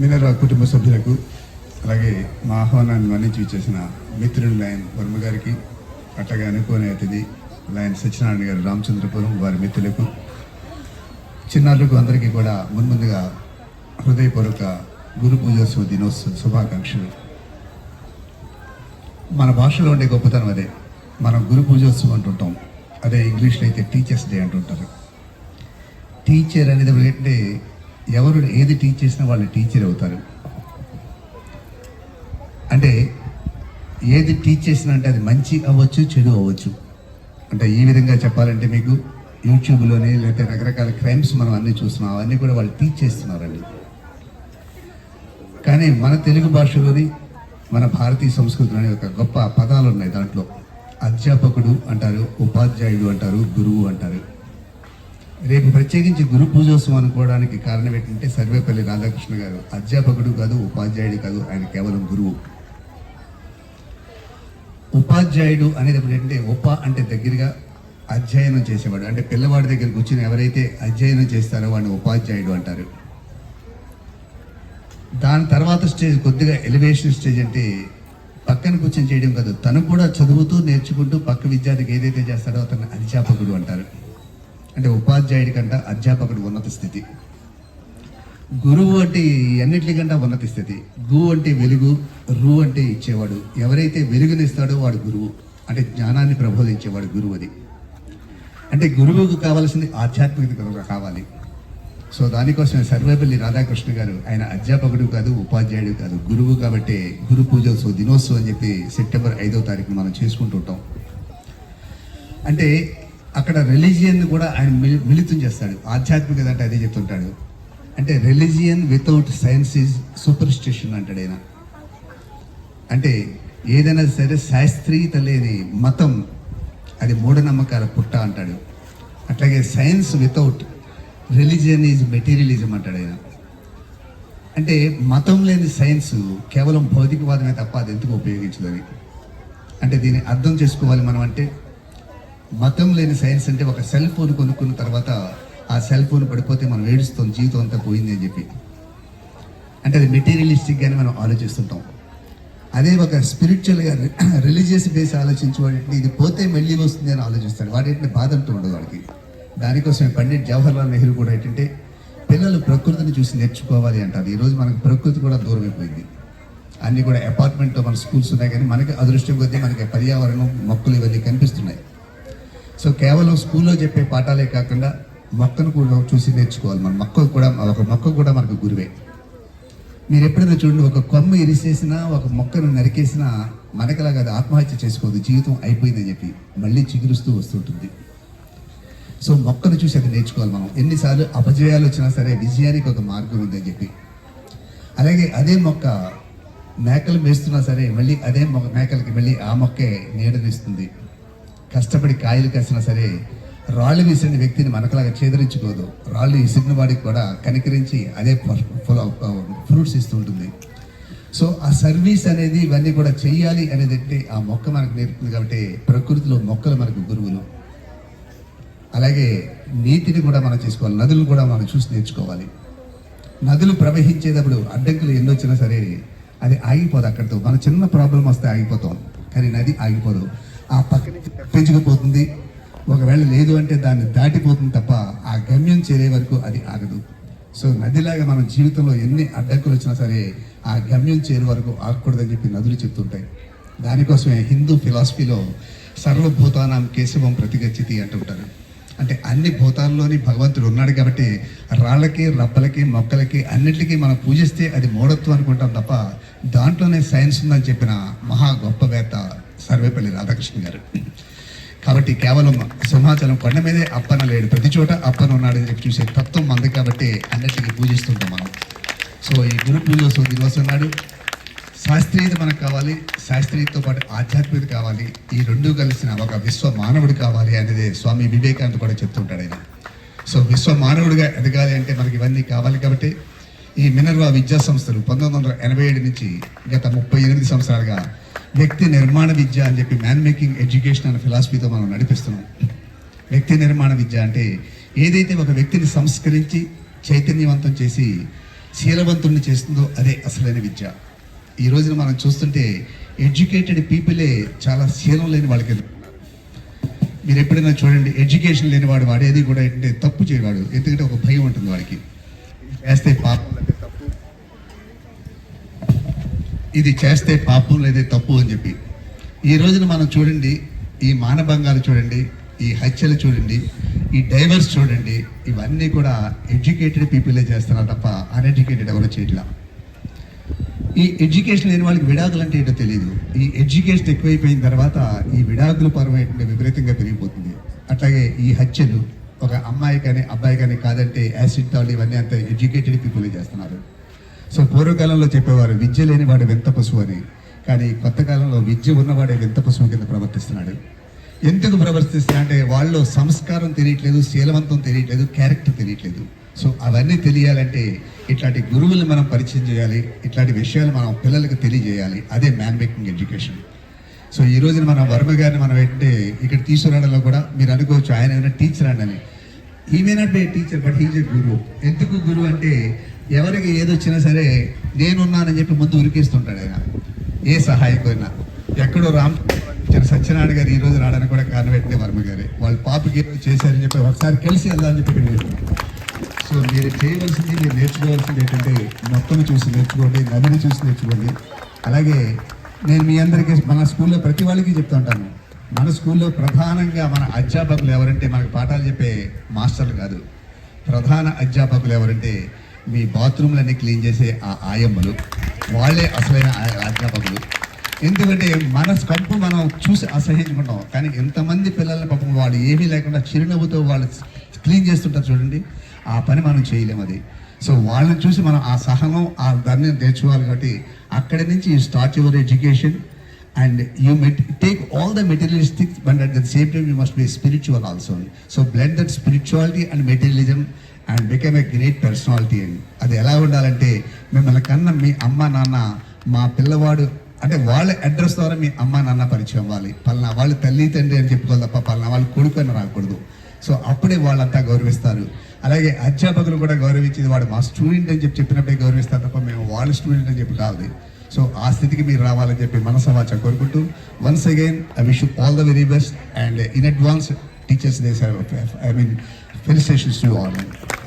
మినరా కుటుంబ సభ్యులకు అలాగే మా ఆహ్వానాన్ని మన్నించి ఇచ్చేసిన మిత్రుడు లయన్ వర్మ గారికి అట్టగా అనుకోని అతిథి లయన్ సత్యనారాయణ గారు రామచంద్రపురం వారి మిత్రులకు చిన్నారులకు అందరికీ కూడా మున్ముందుగా హృదయపూర్వక గురు పూజోత్సవ దినోత్సవ శుభాకాంక్షలు. మన భాషలో ఉండే గొప్పతనం అదే. మనం గురు పూజోత్సవం అంటుంటాం. అదే ఇంగ్లీష్లో అయితే టీచర్స్ డే అంటుంటారు. టీచర్ అనేది ఏంటంటే ఎవరు ఏది టీచ్ చేసినా వాళ్ళు టీచర్ అవుతారు. అంటే ఏది టీచ్ చేసినా అంటే అది మంచి అవ్వచ్చు చెడు అవ్వచ్చు. అంటే ఈ విధంగా చెప్పాలంటే మీకు యూట్యూబ్లోనే లేకపోతే రకరకాల క్రైమ్స్ మనం అన్నీ చూస్తున్నాం. అవన్నీ కూడా వాళ్ళు టీచ్ చేస్తున్నారండి. కానీ మన తెలుగు భాషలోని మన భారతీయ సంస్కృతిలోని ఒక గొప్ప పదాలు ఉన్నాయి దాంట్లో. అధ్యాపకుడు అంటారు ఉపాధ్యాయుడు అంటారు గురువు అంటారు. రేపు ప్రత్యేకించి గురు పూజోత్సవం అనుకోవడానికి కారణం ఏంటంటే సర్వేపల్లి రాధాకృష్ణ గారు అధ్యాపకుడు కాదు ఉపాధ్యాయుడు కాదు ఆయన కేవలం గురువు. ఉపాధ్యాయుడు అనేది ఏంటంటే ఉప అంటే దగ్గరగా అధ్యయనం చేసేవాడు. అంటే పిల్లవాడి దగ్గర కూర్చుని ఎవరైతే అధ్యయనం చేస్తారో వాడిని ఉపాధ్యాయుడు అంటారు. దాని తర్వాత స్టేజ్ కొద్దిగా ఎలివేషన్ స్టేజ్ అంటే పక్కన కూర్చొని చేయడం కాదు తను కూడా చదువుతూ నేర్చుకుంటూ పక్క విద్యార్థికి ఏదైతే చేస్తాడో అతను అధ్యాపకుడు అంటారు. అంటే ఉపాధ్యాయుడి కంట అధ్యాపకుడు ఉన్నత స్థితి. గురువు అంటే అన్నిటికంటే ఉన్నత స్థితి. గు అంటే వెలుగు రు అంటే ఇచ్చేవాడు. ఎవరైతే వెలుగునిస్తాడో వాడు గురువు. అంటే జ్ఞానాన్ని ప్రబోధించేవాడు గురువు అది. అంటే గురువుకు కావాల్సింది ఆధ్యాత్మికత కావాలి. సో దానికోసమే సర్వేపల్లి రాధాకృష్ణ గారు ఆయన అధ్యాపకుడు కాదు ఉపాధ్యాయుడు కాదు గురువు కాబట్టి గురు పూజోత్సవ దినోత్సవం అని చెప్పి సెప్టెంబర్ ఐదో తారీఖు మనం చేసుకుంటుంటాం అంటే అక్కడ రిలీజియన్ కూడా ఆయన మిళితం చేస్తాడు. ఆధ్యాత్మికత అంటే అదే చెప్తుంటాడు. అంటే religion without science is superstition అంటాడు ఆయన. అంటే ఏదైనా సరే శాస్త్రీయత లేని మతం అది మూఢనమ్మకాల పుట్ట అంటాడు. అట్లాగే science without religion is materialism అంటాడు ఆయన. అంటే మతం లేని సైన్స్ కేవలం భౌతికవాదమే తప్ప అది ఎందుకు ఉపయోగించదని అంటే దీన్ని అర్థం చేసుకోవాలి మనం అంటే మతం లేని సైన్స్ అంటే ఒక సెల్ ఫోన్ కొనుక్కున్న తర్వాత ఆ సెల్ ఫోన్ పడిపోతే మనం ఏడుస్తాం జీవితం అంతా పోయింది అని చెప్పి. అంటే అది మెటీరియలిస్టిక్గానే మనం ఆలోచిస్తుంటాం. అదే ఒక స్పిరిచువల్గా రిలీజియస్ బేస్ ఆలోచించేవాడు ఇది పోతే మళ్ళీ వస్తుంది అని ఆలోచిస్తాడు. వాడు బాధ అంటూ ఉండదు వాడికి. దానికోసమే పండిట్ జవహర్లాల్ నెహ్రూ కూడా ఏంటంటే పిల్లలు ప్రకృతిని చూసి నేర్చుకోవాలి అంటారు. ఈరోజు మనకు ప్రకృతి కూడా దూరం అయిపోయింది. అన్నీ కూడా అపార్ట్మెంట్లో మన స్కూల్స్ ఉన్నాయి కానీ మనకి అదృష్టం కొద్దీ మనకి పర్యావరణం మొక్కలు ఇవన్నీ కనిపి సో కేవలం స్కూల్లో చెప్పే పాఠాలే కాకుండా మొక్కను కూడా చూసి నేర్చుకోవాలి మన. మొక్క కూడా ఒక మొక్క కూడా మనకు గురువే. మీరు ఎప్పుడైనా చూడండి ఒక కొమ్మ ఇరిసేసినా ఒక మొక్కను నరికేసినా మనకలాగా అది ఆత్మహత్య చేసుకోదు జీవితం అయిపోయిందని చెప్పి మళ్ళీ చిగురుస్తూ వస్తుంటుంది సో మొక్కను చూసి అది నేర్చుకోవాలి మనం. ఎన్నిసార్లు అపజయాలు వచ్చినా సరే విజయానికి ఒక మార్గం ఉందని చెప్పి. అలాగే అదే మొక్క మేకలు మేస్తున్నా సరే మళ్ళీ అదే మొక్క మేకలకి మళ్ళీ ఆ మొక్కే నీడనిస్తుంది కష్టపడి కాయలు కాసినా సరే రాళ్ళు విసిరిన వ్యక్తిని మనకలాగా చేదరించుకోదు. రాళ్ళు విసిరిన వాడికి కూడా కనికరించి అదే ఫ్రూట్స్ ఇస్తూ ఉంటుంది. సో ఆ సర్వీస్ అనేది ఇవన్నీ కూడా చేయాలి అనేది అంటే ఆ మొక్క మనకు నేర్పుతుంది కాబట్టి ప్రకృతిలో మొక్కలు మనకు గురువులు. అలాగే నీతిని కూడా మనం చేసుకోవాలి. నదులు కూడా మనం చూసి నేర్చుకోవాలి. నదులు ప్రవహించేటప్పుడు అడ్డంకులు ఎన్ని వచ్చినా సరే అది ఆగిపోదు అక్కడితో. మన చిన్న ప్రాబ్లం వస్తే ఆగిపోతాం. కానీ నది ఆగిపోదు. ఆ పక్క నుంచి ఒకవేళ లేదు అంటే దాన్ని దాటిపోతుంది తప్ప ఆ గమ్యం చేరే వరకు అది ఆగదు. సో నదిలాగా మన జీవితంలో ఎన్ని అడ్డంకులు వచ్చినా సరే ఆ గమ్యం చేరే వరకు ఆగకూడదని చెప్పి నదులు చెప్తుంటాయి. దానికోసమే హిందూ ఫిలాసఫీలో సర్వభూతానం కేశవం ప్రతిగచ్చితి అంటుంటారు అంటే అన్ని భూతాల్లోని భగవంతుడు ఉన్నాడు కాబట్టి రాళ్ళకి రప్పలకి మొక్కలకి అన్నిటికీ మనం పూజిస్తే అది మూఢత్వం అనుకుంటాం తప్ప దాంట్లోనే సైన్స్ ఉందని చెప్పిన మహా గొప్ప సర్వేపల్లి రాధాకృష్ణ గారు. కాబట్టి కేవలం సింహాచలం కొండ మీదే అప్పన లేడు. ప్రతి చోట అప్పన ఉన్నాడని చెప్పి చూసే తత్వం మంది కాబట్టి అన్నిటికీ పూజిస్తుంటాం మనం. సో ఈ గురు పూజ దినోత్సవం నాడు శాస్త్రీయత మనకు కావాలి. శాస్త్రీయతతో పాటు ఆధ్యాత్మికత కావాలి. ఈ రెండు కలిసిన ఒక విశ్వ మానవుడు కావాలి అనేది స్వామి వివేకానంద కూడా చెప్తుంటాడు ఆయన. సో విశ్వ మానవుడిగా ఎదగాలి అంటే మనకి ఇవన్నీ కావాలి కాబట్టి ఈ మినర్వా విద్యా సంస్థలు పంతొమ్మిది వందల ఎనభై ఏడు నుంచి గత ముప్పై ఎనిమిది సంవత్సరాలుగా వ్యక్తి నిర్మాణ విద్య అని చెప్పి మ్యాన్ మేకింగ్ ఎడ్యుకేషన్ అనే ఫిలాసఫీతో మనం నడిపిస్తున్నాం. వ్యక్తి నిర్మాణ విద్య అంటే ఏదైతే ఒక వ్యక్తిని సంస్కరించి చైతన్యవంతం చేసి శీలవంతుడిని చేస్తుందో అదే అసలైన విద్య. ఈ రోజున మనం చూస్తుంటే ఎడ్యుకేటెడ్ పీపులే చాలా శీలం లేని వాళ్ళకి మీరు ఎప్పుడైనా చూడండి ఎడ్యుకేషన్ లేనివాడు వాడేది కూడా ఏంటంటే తప్పు చేయవాడు. ఎందుకంటే ఒక భయం ఉంటుంది వాడికి. వేస్తే పాపం లేదా తప్పు ఇది చేస్తే పాపం లేదే తప్పు అని చెప్పి. ఈ రోజున మనం చూడండి ఈ మానభంగాలు చూడండి ఈ హత్యలు చూడండి ఈ డైవర్స్ చూడండి ఇవన్నీ కూడా ఎడ్యుకేటెడ్ పీపులే చేస్తున్నారు తప్ప అన్ఎడ్యుకేటెడ్ ఎవరో చేయట్లా. ఈ ఎడ్యుకేషన్ లేని వాళ్ళకి విడాకులు అంటే ఏంటో తెలియదు ఈ ఎడ్యుకేషన్ ఎక్కువైపోయిన తర్వాత ఈ విడాకుల పర్వం ఏంటంటే విపరీతంగా పెరిగిపోతుంది. అట్లాగే ఈ హత్యలు ఒక అమ్మాయి కానీ అబ్బాయి కానీ కాదంటే యాసిడ్ తాళ్ళు ఇవన్నీ అంత ఎడ్యుకేటెడ్ పీపులే చేస్తున్నారు. సో పూర్వకాలంలో చెప్పేవారు విద్య లేని వాడు వింత పశువు అని. కానీ కొత్త కాలంలో విద్య ఉన్నవాడే వింత పశువు కింద ప్రవర్తిస్తున్నాడు. ఎందుకు ప్రవర్తిస్తున్నా అంటే వాళ్ళు సంస్కారం తెలియట్లేదు శీలవంతం తెలియట్లేదు క్యారెక్టర్ తెలియట్లేదు. సో అవన్నీ తెలియాలంటే ఇట్లాంటి గురువుల్ని మనం పరిచయం చేయాలి ఇట్లాంటి విషయాలు మనం పిల్లలకు తెలియజేయాలి. అదే మ్యాన్ మేకింగ్ ఎడ్యుకేషన్. సో ఈ రోజున మన వర్మ గారిని మనం ఏంటంటే ఇక్కడ తీసుకురావడంలో కూడా మీరు అనుకోవచ్చు ఆయన ఏమైనా టీచర్ అండి he may not be teacher but he's a గురువు ఎందుకు గురువు అంటే ఎవరికి ఏదొచ్చినా సరే నేనున్నానని చెప్పి ముందు ఉరికేస్తుంటాడు ఆయన. ఏ సహాయకున్నా ఎక్కడో రామ్ సత్యనారాయణ గారు ఈ రోజు రావడానికి కూడా కారణం వర్మ గారే. వాళ్ళ పాపకి ఏదో చేశారని చెప్పి ఒకసారి కలిసి వెళ్దామని చెప్పి సో మీరు చేయవలసింది మీరు నేర్చుకోవాల్సింది ఏంటంటే మొత్తం చూసి నేర్చుకోండి నదిని చూసి నేర్చుకోండి. అలాగే నేను మీ అందరికీ మన స్కూల్లో ప్రతి వాళ్ళకి చెప్తూ ఉంటాను. మన స్కూల్లో ప్రధానంగా మన అధ్యాపకులు ఎవరంటే మనకు పాఠాలు చెప్పే మాస్టర్లు కాదు. ప్రధాన అధ్యాపకులు ఎవరంటే మీ బాత్రూమ్లన్నీ క్లీన్ చేసే ఆ ఆయమ్మలు వాళ్ళే అసలైన అధ్యాపకులు. ఎందుకంటే మన కంపు మనం చూసి అసహించుకుంటాం. కానీ ఎంతమంది పిల్లల్ని పాపం వాళ్ళు ఏమీ లేకుండా చిరునవ్వుతో వాళ్ళు క్లీన్ చేస్తుంటారు చూడండి. ఆ పని మనం చేయలేము అది. సో వాళ్ళని చూసి మనం ఆ సహనం ఆ దాన్ని నేర్చుకోవాలి కాబట్టి అక్కడి నుంచి start your education and you met take all the materialistic but at the same time you must be spiritual also so blend that spirituality and materialism and become a great personality అని అది ఎలా ఉండాలంటే మిమ్మల్ని కన్నా మీ అమ్మ నాన్న మా పిల్లవాడు అంటే వాళ్ళ అడ్రస్ ద్వారా మీ అమ్మ నాన్న పరిచయం అవ్వాలి. పలానా వాళ్ళు తల్లి తండ్రి అని చెప్పుకోవాలి తప్ప పలానా వాళ్ళు కొడుకు అని రాకూడదు. సో అప్పుడే వాళ్ళంతా గౌరవిస్తారు. అలాగే అధ్యాపకులు కూడా గౌరవించేది వాడు మా స్టూడెంట్ అని చెప్పి చెప్పినప్పుడే గౌరవిస్తారు తప్ప మేము వాళ్ళ స్టూడెంట్ అని చెప్పి కాదు. సో ఆ స్థితికి మీరు రావాలని చెప్పి మనసవాచ కోరుకుంటూ once again I wish all the very best and in advance teachers day I mean Felicitations to you all.